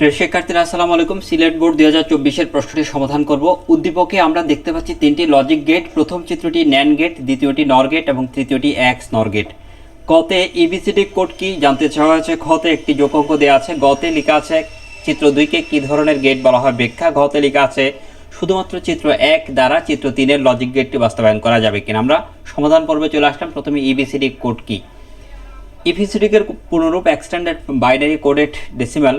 প্রিয় শিক্ষার্থীরা, আসসালামু আলাইকুম। সিলেট বোর্ড দুই হাজার চব্বিশের প্রশ্নটি সমাধান করব। উদ্দীপকে আমরা দেখতে পাচ্ছি তিনটি লজিক গেট প্রথম চিত্রটি ন্যান গেট দ্বিতীয়টি নর গেট এবং তৃতীয়টি এক্স নর গেট কতে ইবিসিডি কোড কি জানতে চাওয়া হয়েছে? খতে একটি যোগ অঙ্ক দেওয়া আছে। গতে লেখা আছে চিত্র দুইকে কি ধরনের গেট বলা হয় ব্যাখ্যা? ঘতে লেখা আছে শুধুমাত্র চিত্র এক দ্বারা চিত্র তিনের লজিক গেটটি বাস্তবায়ন করা যাবে কিনা। আমরা সমাধান পর্বে চলে আসলাম। প্রথমে ইবিসিডি কোড কি? ইফিসিডিকের পুনরূপ extended binary coded decimal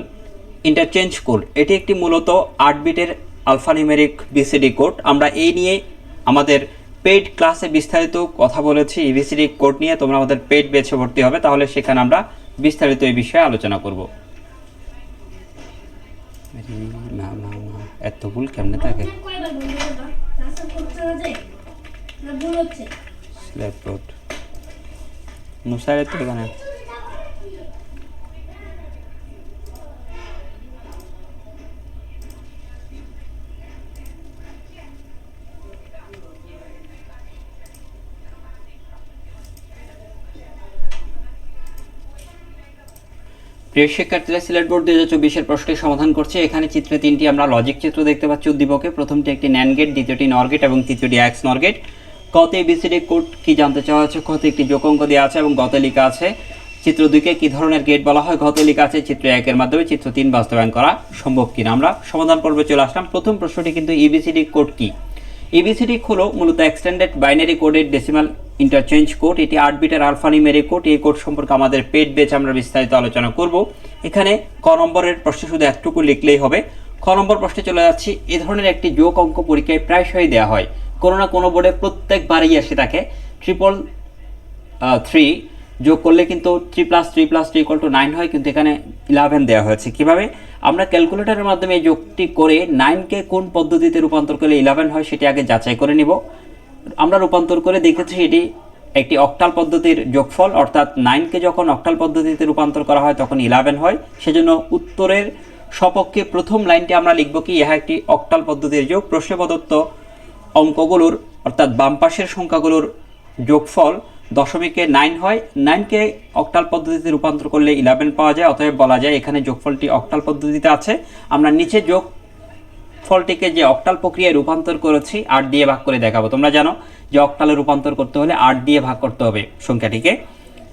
interchange code এটি একটি মূলত আট বিটের আলফানিউমেরিক বিসিডি কোড আমরা এই নিয়ে আমাদের পেইড ক্লাসে বিস্তারিত কথা বলেছি। ইভিসিডি কোড নিয়ে তোমরা আমাদের পেইড বেছে ভর্তি হবে। তাহলে সেখানে আমরা বিস্তারিত এই বিষয়ে আলোচনা করব। না না না এত ভুল কেমনে থাকে? স্ল্যাব রোড তো এখানে প্রিয় শিক্ষার্থীরা, সিলেট বোর্ড দুই হাজার চব্বিশের প্রশ্নের সমাধান করছে। এখানে চিত্রে তিনটি আমরা লজিক চিত্র দেখতে পাচ্ছি উদ্দীপকে। প্রথমটি একটি ন্যান গেট দ্বিতীয়টি নর গেট এবং তৃতীয়টি এক্স নর গেট কতে বিসিডি কোড কি জানতে চাওয়া হচ্ছে? কতে একটি যোগ অঙ্ক দেওয়া আছে এবং গতে লেখা আছে। চিত্র দুইকে কি ধরনের গেট বলা হয়? গতে লেখা আছে চিত্র একের মাধ্যমে চিত্র তিন বাস্তবায়ন করা সম্ভব কিনা? আমরা সমাধান পর্বে চলে আসলাম। প্রথম প্রশ্নটি কিন্তু ইবিসিডি কোড কি? এবিসিডি হলো মূলত এক্সটেন্ডেড বাইনারি কোডের ডেসিমাল ইন্টারচেঞ্জ কোড এটি আট বিটের আলফা নিউমেরিক কোড এই কোড সম্পর্কে আমাদের পেট বেচ আমরা বিস্তারিত আলোচনা করব। এখানে ক নম্বরের প্রশ্নে শুধু একটুকু লিখলেই হবে। খ নম্বর প্রশ্নে চলে যাচ্ছি, এ ধরনের একটি যোগ অঙ্ক পরীক্ষায় প্রায়শই দেওয়া হয়। কোনো না কোনো বোর্ডে প্রত্যেকবারই আসে থাকে। ট্রিপল থ্রি যোগ করলে কিন্তু three plus three plus three equal to nine হয়, কিন্তু এখানে ইলেভেন দেওয়া হয়েছে। কীভাবে? আমরা ক্যালকুলেটরের মাধ্যমে যোগটি করে নাইনকে কোন পদ্ধতিতে রূপান্তর করলে ইলেভেন হয়, সেটি আগে যাচাই করে নিব। আমরা রূপান্তর করে দেখেছি এটি একটি অক্টাল পদ্ধতির যোগফল, অর্থাৎ নাইনকে যখন অক্টাল পদ্ধতিতে রূপান্তর করা হয় তখন ইলেভেন হয়। সেজন্য উত্তরের সপক্ষে প্রথম লাইনটি আমরা লিখব কি, ইহা একটি অক্টাল পদ্ধতির যোগ। প্রশ্নে প্রদত্ত অঙ্কগুলোর, অর্থাৎ বাম পাশের সংখ্যাগুলোর যোগফল দশমিকে নাইন হয়। নাইনকে অক্টাল পদ্ধতিতে রূপান্তর করলে ইলেভেন পাওয়া যায়, অতএব বলা যায় এখানে যোগফলটি অক্টাল পদ্ধতিতে আছে। আমরা নিচে যোগ ফলটিকে যে অক্টাল প্রক্রিয়ায় রূপান্তর করেছি, আট দিয়ে ভাগ করে দেখাবো। তোমরা জানো যে অক্টালে রূপান্তর করতে হলে আট দিয়ে ভাগ করতে হবে সংখ্যাটিকে।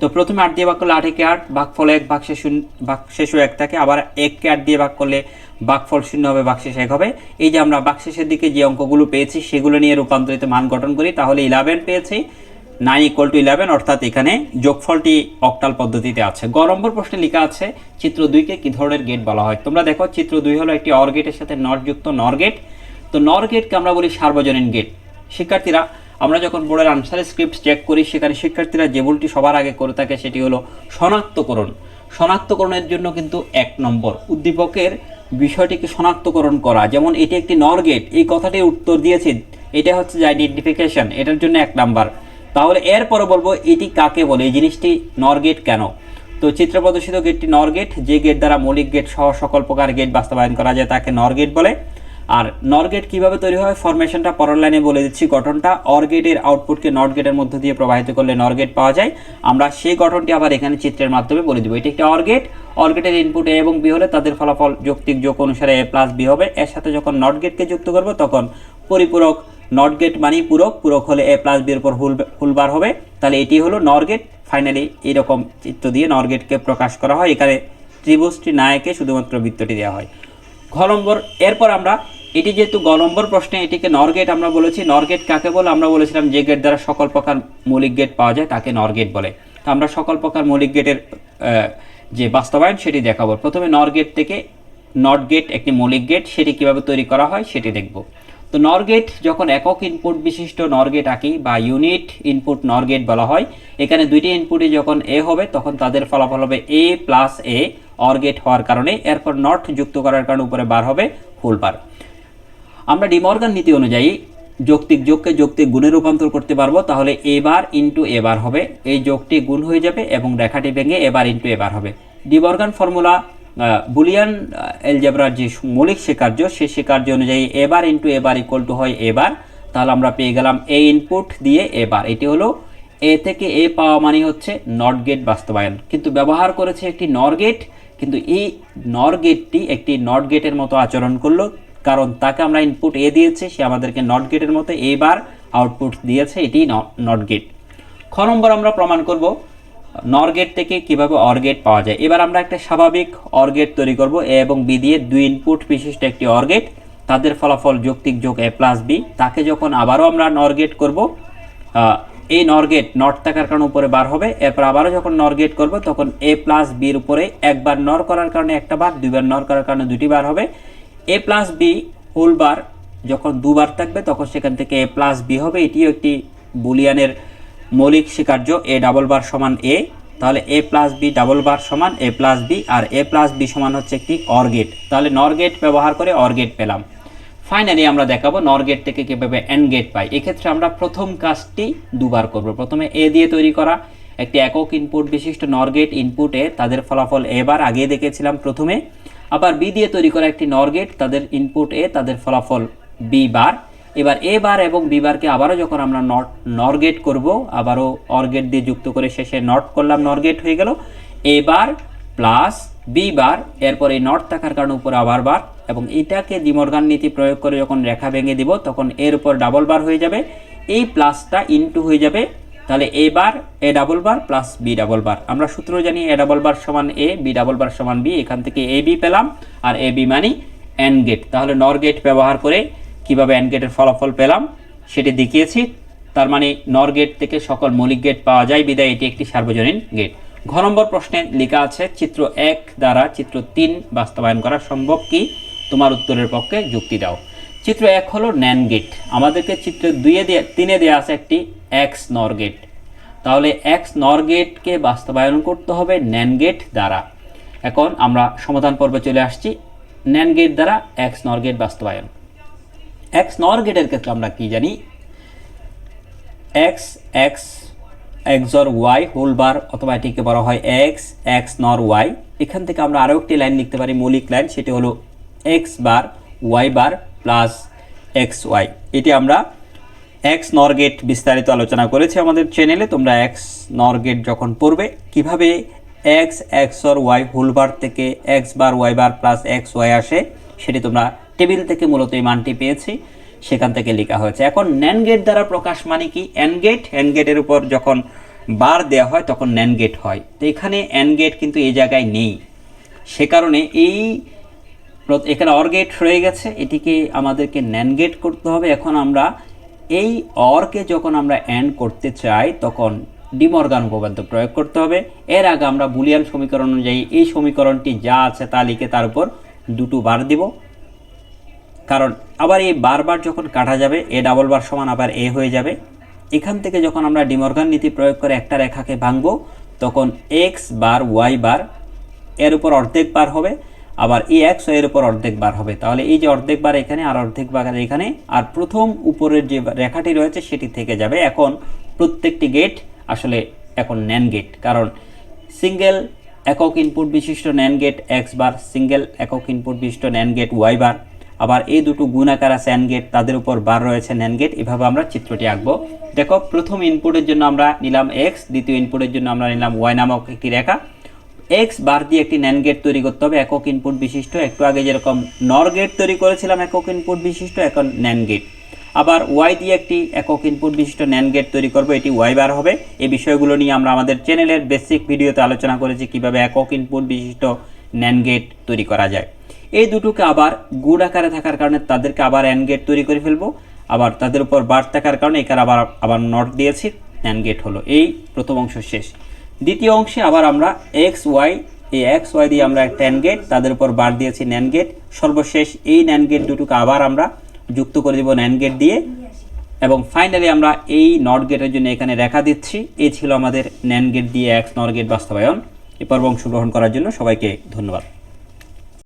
তো প্রথমে আট দিয়ে ভাগ করলে আট একে আট, ভাগফল এক ভাগ শেষ ভাগ শেষও এক থাকে। আবার এককে আট দিয়ে ভাগ করলে ভাগফল শূন্য হবে, ভাগশেষ এক হবে। এই যে আমরা ভাগশেষের দিকে যে অঙ্কগুলো পেয়েছি, সেগুলো নিয়ে রূপান্তরিত মান গঠন করি, তাহলে ইলেভেন পেয়েছি। নাইন ইকুয়াল টু ইলেভেন অর্থাৎ এখানে যোগফলটি অক্টাল পদ্ধতিতে আছে। গ নম্বর প্রশ্নে লেখা আছে, চিত্র দুইকে কি ধরনের গেট বলা হয়? তোমরা দেখো, চিত্র দুই হলো একটি অর গেটের সাথে নট যুক্ত নর গেট তো নর গেটকে আমরা বলি সার্বজনীন গেট শিক্ষার্থীরা, আমরা যখন বোর্ডের আনসার স্ক্রিপ্ট চেক করি, সেখানে শিক্ষার্থীরা যে ভুলটি সবার আগে করে থাকে, সেটি হলো শনাক্তকরণ। শনাক্তকরণের জন্য কিন্তু এক নম্বর। উদ্দীপকের বিষয়টিকে শনাক্তকরণ করা, যেমন এটি একটি নর গেট এই কথাটির উত্তর দিয়েছি। এটা হচ্ছে আইডেন্টিফিকেশন এটার জন্য এক নাম্বার। তাহলে এরপরে বলব এটি কাকে বলে? এই জিনিসটি নর গেট কেন? তো চিত্র প্রদর্শিত গেটটি নর গেট যে গেট দ্বারা মৌলিক গেট সহ সকল প্রকার গেট বাস্তবায়ন করা যায় তাকে নর গেট বলে। আর নর গেট কীভাবে তৈরি হয়? ফরমেশনটা পরের লাইনে বলে দিচ্ছি গঠনটা। অর গেটের আউটপুটকে নট গেটের মধ্য দিয়ে প্রবাহিত করলে নর গেট পাওয়া যায়। আমরা সেই গঠনটি আবার এখানে চিত্রের মাধ্যমে বলে দেবো। এটি একটি অর গেট অর গেটের ইনপুট এ এবং বি হলে তাদের ফলাফল যৌক্তিক যোগ অনুসারে এ প্লাস বি হবে। এর সাথে যখন নট গেটকে যুক্ত করব, তখন পরিপূরক নট গেট মানেই পূরক পূরক হলে এ প্লাস বির উপর হুল হুলবার হবে। তাহলে এটি হলো নর গেট ফাইনালি এইরকম চিত্র দিয়ে নর গেটকে প্রকাশ করা হয়। এখানে ত্রিভুজটি নায়কে শুধুমাত্র বৃত্তটি দেওয়া হয়। ঘ নম্বর, এরপর আমরা, এটি যেহেতু গ নম্বর প্রশ্নে, এটিকে নর গেট আমরা বলেছি। নর গেট কাকে বলে? আমরা বলেছিলাম যে গেট দ্বারা সকল প্রকার মৌলিক গেট পাওয়া যায়, তাকে নর গেট বলে। তো আমরা সকল প্রকার মৌলিক গেটের যে বাস্তবায়ন, সেটি দেখাবো। প্রথমে নর গেট থেকে নট গেট একটি মৌলিক গেট সেটি কীভাবে তৈরি করা হয়, সেটি দেখব। তো নর গেট যখন একক ইনপুট বিশিষ্ট নর গেট আঁকি বা ইউনিট ইনপুট নর গেট বলা হয়, এখানে দুইটি ইনপুটে যখন এ হবে, তখন তাদের ফলাফল হবে A plus A OR gate হওয়ার কারণে। এরপর নট যুক্ত করার কারণে উপরে বার হবে ফুল বার আমরা ডিমর্গান নীতি অনুযায়ী যৌক্তিক যোগকে যৌক্তিক গুণে রূপান্তর করতে পারব, তাহলে এবার ইন্টু এবার হবে। এই যোগটি গুণ হয়ে যাবে এবং রেখাটি ভেঙে এবার ইন্টু এবার হবে। ডিমর্গান ফর্মুলা বুলিয়ান এলজেব্রার যে মৌলিক স্বীকার্য সেই স্বীকার্য অনুযায়ী এবার ইন্টু এবার ইকুয়াল টু হয় এবার, তাহলে আমরা পেয়ে গেলাম এ ইনপুট দিয়ে এবার। এটি হলো এ থেকে এ পাওয়া মানে হচ্ছে নট গেট বাস্তবায়ন। কিন্তু ব্যবহার করেছে একটি নর গেট কিন্তু এই নর গেটটি একটি নট গেটের মতো আচরণ করল, কারণ তাকে আমরা ইনপুট এ দিয়েছি, সে আমাদেরকে নট গেটের মতো এবার আউটপুট দিয়েছে, এটি নট গেট খ নম্বর আমরা প্রমাণ করব নর গেট থেকে কীভাবে অর পাওয়া যায়? এবার আমরা একটা স্বাভাবিক অর তৈরি করব এ এবং বি দিয়ে দুই ইনপুট বিশিষ্ট একটি অর তাদের ফলাফল যৌক্তিক যোগ এ প্লাস বি তাকে যখন আবারও আমরা নর গেট করব এই নর নট থাকার কারণে উপরে বার হবে। এরপর আবারও যখন নর গেট করব, তখন এ প্লাস বির উপরে একবার নর করার কারণে একটা বার, দুইবার নর করার কারণে দুটি বার হবে। A plus B whole bar যখন দুবার থাকবে, তখন সেখান থেকে এ প্লাস বি হবে। এটিও একটি বুলিয়ানের মৌলিক স্বীকার্য এ ডাবল বার সমান এ তাহলে A plus B double bar সমান এ প্লাস বি আর এ প্লাস বি সমান হচ্ছে একটি অর গেট তাহলে নর গেট ব্যবহার করে অর গেট পেলাম। ফাইনালি আমরা দেখাবো নর গেট থেকে কীভাবে এন গেট পাই। এক্ষেত্রে আমরা প্রথম কাজটি দুবার করব। প্রথমে এ দিয়ে তৈরি করা। একটি একক ইনপুট বিশিষ্ট নর গেট ইনপুটে তাদের ফলাফল এবার আগে দেখেছিলাম প্রথমে। আবার বি দিয়ে তৈরি করা একটি নর গেট তাদের ইনপুট এ তাদের ফলাফল বি বার। এবার এ বার এবং বি বারকে আবারও যখন আমরা নট, নর গেট করব, আবারও অর গেট দিয়ে যুক্ত করে শেষে নট করলাম নরগেট হয়ে গেল। এ বার প্লাস বি বার, এরপর এই নট থাকার কারণে উপরে আবার বার, এবং এটাকে ডিমর্গান নীতি প্রয়োগ করে যখন রেখা ভেঙে দিব, তখন এর উপর ডাবল বার হয়ে যাবে। এই প্লাসটা ইনটু হয়ে যাবে, তাহলে A bar A double bar plus B double bar. আমরা সূত্র জানি এ ডাবল বার সমান এ, বি ডাবল বার সমান বি, এখান থেকে এ বি পেলাম, আর এ বি মানি এন গেট। তাহলে নর গেট ব্যবহার করে কীভাবে এন গেটের ফলাফল পেলাম, সেটি দেখিয়েছি। তার মানে নর গেট থেকে সকল মৌলিক গেট পাওয়া যায়, বিদায়, এটি একটি সার্বজনীন গেট ঘ নম্বর প্রশ্নে লেখা আছে, চিত্র এক দ্বারা চিত্র তিন বাস্তবায়ন করা সম্ভব কি? তোমার উত্তরের পক্ষে যুক্তি দাও। চিত্র এক হলো ন্যান গেট আমাদেরকে চিত্র দুইয়ে দেয়া, তিনে দেওয়া আছে একটি এক্স নর গেট তাহলে এক্স নর গেটকে বাস্তবায়ন করতে হবে ন্যান গেট দ্বারা। এখন আমরা সমাধান পর্বে চলে আসছি। ন্যান গেট দ্বারা এক্স নর গেট বাস্তবায়ন। এক্স নর গেটের ক্ষেত্রে আমরা কি জানি? X X X OR Y whole bar অথবা এটিকে বলা হয় এক্স এক্স নর ওয়াই এখান থেকে আমরা আরও একটি লাইন লিখতে পারি, মৌলিক লাইন সেটি হলো X bar Y bar plus X Y এটি আমরা এক্স নর গেট বিস্তারিত আলোচনা করেছি আমাদের চ্যানেলে তোমরা এক্স নর গেট যখন পড়বে, কীভাবে X X OR Y whole bar থেকে X bar Y bar plus X Y আসে, সেটি তোমরা টেবিল থেকে মূলত এই মানটি পেয়েছি, সেখান থেকে লেখা হয়েছে। এখন ন্যান গেট দ্বারা প্রকাশ মানে কি? এন গেট এন গেটের উপর যখন বার দেওয়া হয়, তখন ন্যান গেট হয়। তো এখানে এন গেট কিন্তু এই জায়গায় নেই। সে কারণে এই এখানে অর গেট রয়ে গেছে, এটিকে আমাদেরকে ন্যান গেট করতে হবে। এখন আমরা এই অরকে যখন আমরা অ্যান্ড করতে চাই, তখন ডিমর্গান উপপাদ্য প্রয়োগ করতে হবে। এর আগে আমরা বুলিয়ান সমীকরণ অনুযায়ী এই সমীকরণটি যা আছে তা লিখে তার উপর দুটো বার দিব। কারণ আবার এই বারবার যখন কাটা যাবে, এ ডাবল বার সমান আবার এ হয়ে যাবে। এখান থেকে যখন আমরা ডিমর্গান নীতি প্রয়োগ করে একটা রেখাকে ভাঙবো, তখন এক্স বার ওয়াই বার এর উপর অর্ধেক বার হবে, আবার এই এক্সের উপর অর্ধেক বার হবে। তাহলে এই যে অর্ধেক বার এখানে আর অর্ধেক বার এখানে, আর প্রথম উপরের যে রেখাটি রয়েছে সেটি থেকে যাবে এখন প্রত্যেকটি গেট আসলে এখন ন্যান গেট কারণ সিঙ্গেল একক ইনপুট বিশিষ্ট NAND gate X bar single একক ইনপুট বিশিষ্ট ন্যান গেট ওয়াই বার আবার এই দুটো গুণাকার আছে অ্যান গেট তাদের উপর বার রয়েছে ন্যান গেট এভাবে আমরা চিত্রটি আঁকবো। দেখো, প্রথম ইনপুটের জন্য আমরা নিলাম এক্স দ্বিতীয় ইনপুটের জন্য আমরা নিলাম ওয়াই নামক একটি রেখা। এক্স বার দিয়ে একটি ন্যান গেট তৈরি করতে হবে, একক ইনপুট বিশিষ্ট। একটু আগে যেরকম নর গেট তৈরি করেছিলাম, একক ইনপুট বিশিষ্ট, এখন ন্যান গেট আবার ওয়াই দিয়ে একটি একক ইনপুট বিশিষ্ট ন্যান গেট তৈরি করব, এটি ওয়াই বার হবে। এই বিষয়গুলো নিয়ে আমরা আমাদের চ্যানেলের বেসিক ভিডিওতে আলোচনা করেছি, কীভাবে একক ইনপুট বিশিষ্ট ন্যান গেট তৈরি করা যায়। এই দুটোকে আবার গুড আকারে থাকার কারণে তাদেরকে আবার অ্যান গেট তৈরি করে ফেলব। আবার তাদের উপর বার থাকার কারণে এখানে আবার আবার নট দিয়েছি অ্যান গেট হলো। এই প্রথম অংশ শেষ। দ্বিতীয় অংশে আবার আমরা এক্স ওয়াই এই এক্স ওয়াই দিয়ে আমরা একটা ন্যান গেট তাদের উপর বার দিয়েছি ন্যান গেট সর্বশেষ এই ন্যান গেট দুটোকে আবার আমরা যুক্ত করে দিব ন্যান গেট দিয়ে। এবং ফাইনালি আমরা এই নট গেটের জন্য এখানে রেখা দিচ্ছি। এই ছিল আমাদের ন্যান গেট দিয়ে এক্স নট গেট বাস্তবায়ন। এই পর্ব অংশগ্রহণ করার জন্য সবাইকে ধন্যবাদ।